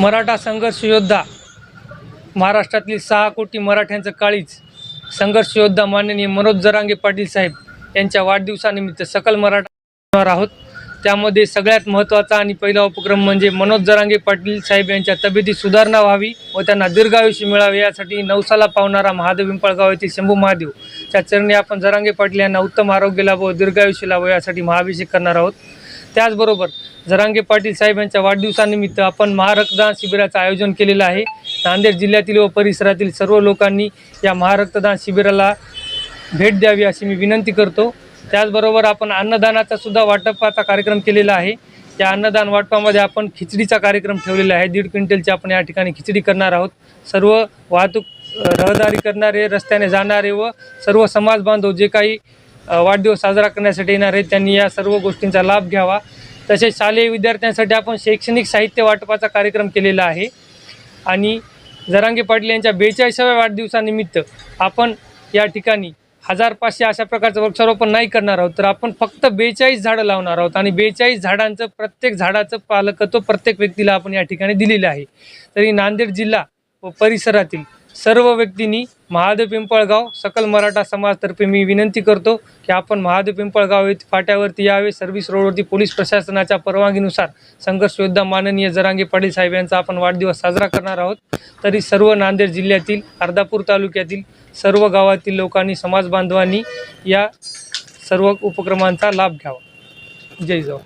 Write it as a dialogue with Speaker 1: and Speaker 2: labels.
Speaker 1: मराठा संघर्ष योद्धा. महाराष्ट्रातील सहा कोटी मराठ्यांचं काळीज संघर्ष योद्धा माननीय मनोज जरांगे पाटील साहेब यांच्या वाढदिवसानिमित्त सकल मराठा होणार आहोत. त्यामध्ये सगळ्यात महत्त्वाचा आणि पहिला उपक्रम म्हणजे मनोज जरांगे पाटील साहेब यांच्या तब्येतीत सुधारणा व्हावी व त्यांना दीर्घायुष्य मिळावे यासाठी नवसाला पावणारा महादेव पिंपळगाव येथील शंभू महादेव. त्या चरणी आपण जरांगे पाटील यांना उत्तम आरोग्य लाभ व दीर्घायुष्य लाभो यासाठी महाभिषेक करणार आहोत. त्याचबरोबर जरांगे पाटील साहेब यांच्या वाढदिवसानिमित्त आपण महारक्तदान शिबिराचं आयोजन केलेलं आहे. नांदेड जिल्ह्यातील व परिसरातील सर्व लोकांनी या महारक्तदान शिबिराला भेट द्यावी अशी मी विनंती करतो. त्याचबरोबर आपण अन्नदानाचा सुद्धा वाटपाचा कार्यक्रम केलेला आहे. या अन्नदान वाटपामध्ये आपण खिचडीचा कार्यक्रम ठेवलेला आहे. दीड क्विंटलची आपण या ठिकाणी खिचडी करणार आहोत. सर्व वाहतूक रहदारी करणारे रस्त्याने जाणारे व सर्व समाज बांधव जे काही वाढदिवस साजरा करण्यासाठी येणार आहेत. त्यांनी या सर्व गोष्टींचा लाभ घ्यावा. तसेच शालेय विद्यार्थ्यांसाठी आपण शैक्षणिक साहित्य वाटपाचा कार्यक्रम केलेला आहे. आणि जरांगे पाटील यांच्या बेचाळीसाव्या वाढदिवसानिमित्त आपण या ठिकाणी हजार पाचशे अशा प्रकारचं वृक्षारोपण नाही करणार आहोत. तर आपण फक्त बेचाळीस झाडं लावणार आहोत. आणि बेचाळीस झाडांचं प्रत्येक झाडाचं पालकत्व प्रत्येक व्यक्तीला आपण या ठिकाणी दिलेलं आहे. तरी नांदेड जिल्हा व परिसरातील सर्व व्यक्तींनी महादेव पिंपळगाव सकल मराठा समाजतर्फे मी विनंती करतो की आपण महादेव पिंपळगाव येथे फाट्यावरती यावे. सर्व्हिस रोडवरती पोलीस प्रशासनाच्या परवानगीनुसार संघर्ष योद्धा माननीय जरांगे पाटील साहेब यांचा आपण वाढदिवस साजरा करणार आहोत. तरी सर्व नांदेड जिल्ह्यातील अर्धापूर तालुक्यातील सर्व गावातील लोकांनी समाज बांधवांनी या सर्व उपक्रमांचा लाभ घ्यावा. जय जाऊ